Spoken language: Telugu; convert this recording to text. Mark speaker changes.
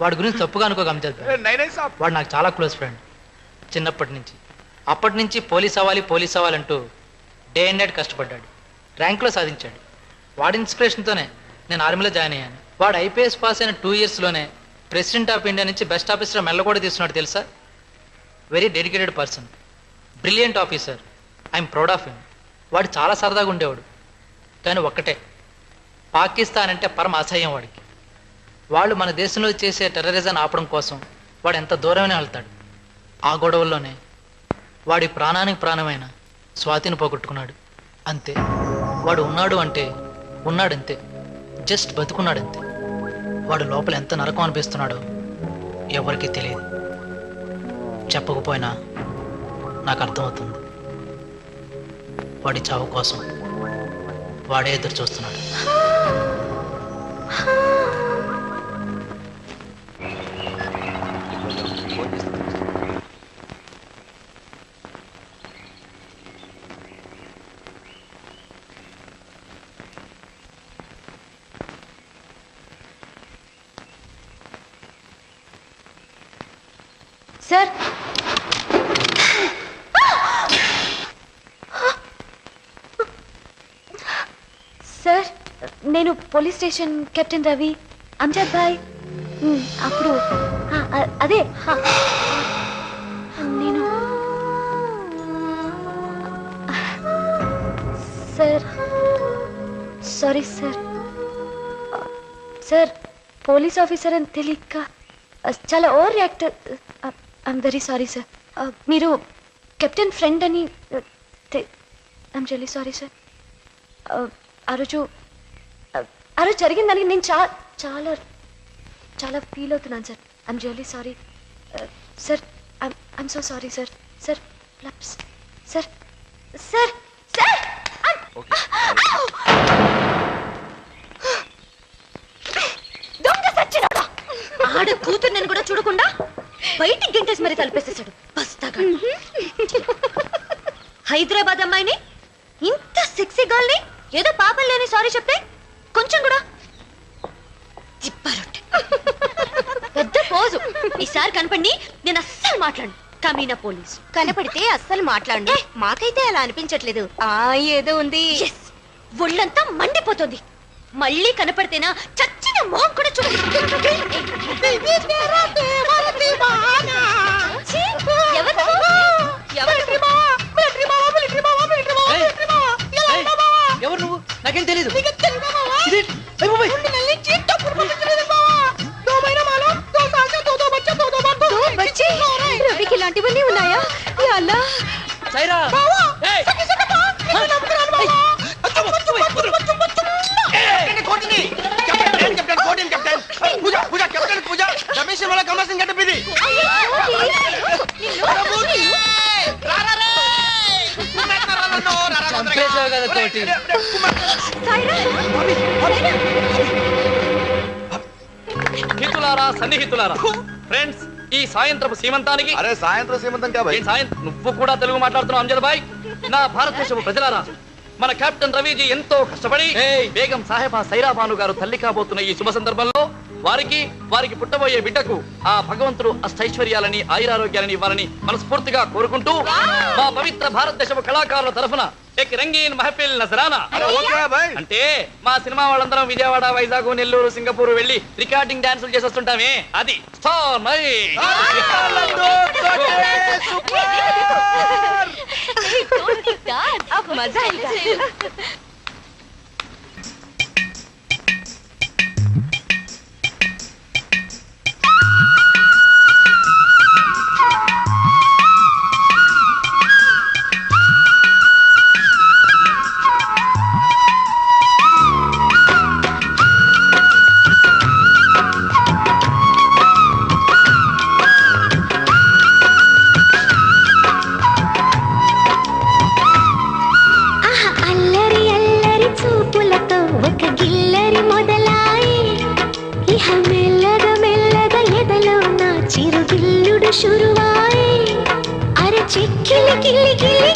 Speaker 1: వాడి గురించి తప్పుగా
Speaker 2: అనుకో
Speaker 1: వాడు నాకు చాలా క్లోజ్ ఫ్రెండ్ చిన్నప్పటి నుంచి. అప్పటి నుంచి పోలీస్ అవ్వాలి పోలీస్ అవ్వాలంటూ డే అండ్ నైట్ కష్టపడ్డాడు. ర్యాంక్లో సాధించాడు. వాడి ఇన్స్పిరేషన్తోనే నేను ఆర్మీలో జాయిన్ అయ్యాను. వాడు ఐపీఎస్ పాస్ అయిన టూ ఇయర్స్లోనే ప్రెసిడెంట్ ఆఫ్ ఇండియా నుంచి బెస్ట్ ఆఫీసర్ మెల్ల కూడా తీసుకున్నాడు తెలుసా? Very dedicated person brilliant officer I'm proud of him వాడు చాలా సరదాగా ఉండేవాడు. కానీ ఒక్కటే. పాకిస్తాన్ అంటే పరమ అసహ్యం వాడికి. వాళ్ళు మన దేశంలో చేసే టెర్రరిజం ఆపడం కోసం వాడు ఎంత దూరమైనా వెళ్తాడు? ఆ గొడవల్లోనే వాడి ప్రాణానికి ప్రాణమైన స్వాతిని పోగొట్టుకున్నాడు. అంతే. వాడు ఉన్నాడు అంటే ఉన్నాడంతే. జస్ట్ బతుకున్నాడంతే. వాడు లోపల ఎంత నరకం అనిపిస్తున్నాడో ఎవరికీ తెలియదు. చెప్పకపోయినా నాకు అర్థమవుతుంది. వాడి చావు కోసం వాడే ఎదురు చూస్తున్నాడు.
Speaker 3: సార్. సార్ నేను police station captain Ravi. Amjad భాయ్. అప్పుడు అదే నేను. Sir sorry sir. Sir police officer అని తెలియక చాలా over react I'm very sorry sir మీరు కెప్టెన్ ఫ్రెండ్ అని ఐఎమ్ రియలీ సారీ సార్ ఆ రోజు ఆ, ఆ రోజు జరిగిన దానికి నేను చా చాలా చాలా ఫీల్ అవుతున్నాను sir I'm really sorry sir I'm so sorry sir sir sir sir sir దొంగ సచ్చినోడా ఆడ కూతుర్నని కూడా చూడకుండా బయటికి గెంటేసి మరి తలిపేసేసాడు బస్తాగా హైదరాబాద్ అమ్మాయిని ఇంత సెక్సీ గర్ల్ని ఏదో పాపం లేని సారీ చెప్తే కొంచెం కూడా తిప్పారొట్టె. పెద్ద పోజు ఈసారి కనపడి నేను అస్సలు మాట్లాడు కమీనా పోలీస్
Speaker 4: కనపడితే అస్సలు మాట్లాడు మాకైతే అలా అనిపించట్లేదు ఆ ఏదో ఉంది
Speaker 3: ఒళ్ళంతా మండిపోతుంది మళ్ళీ కనపడితేనా చచ్చిన మొహం కూడా చూడు ఎవరు?
Speaker 1: నువ్వు? నాకేం తెలీదు. డాన్సింగ్ మిత్రులారా సన్నిహితులారా ఫ్రెండ్స్ ఈ సాయంత్రం సీమంతానికి
Speaker 2: అరే సాయంత్రం సీమంతం
Speaker 1: కాబట్టి సాయంత్రం నువ్వు కూడా తెలుగు మాట్లాడుతున్నావు అంజద్ భాయ్ నా భారతదేశం ప్రజలారా మన కెప్టెన్ రవిజీ ఎంతో కష్టపడి బేగం సాహెబా సైరాబాను గారు తల్లి కాబోతున్న ఈ శుభ సందర్భంలో వారికి వారికి పుట్టబోయే బిడ్డకు ఆ భగవంతుడు అష్టైశ్వర్యాలని ఆయురారోగ్యాలని ఇవ్వాలని మనస్ఫూర్తిగా కోరుకుంటూ మా పవిత్ర భారతదేశపు కళాకారుల తరఫున ఎక్ రంగీన్ మహఫిల్ నజరానా. అంటే మా సినిమా వాళ్ళందరం విజయవాడ వైజాగ్ నెల్లూరు సింగపూర్ వెళ్ళి రికార్డింగ్ డాన్సులు చేసేస్తుంటామే. అది
Speaker 5: మజా మెల్లగా మెల్లగా ఎదలో నా చిరుగిల్లుడు షురువాయి అరే చిక్కిలి కిల్లి కిల్లి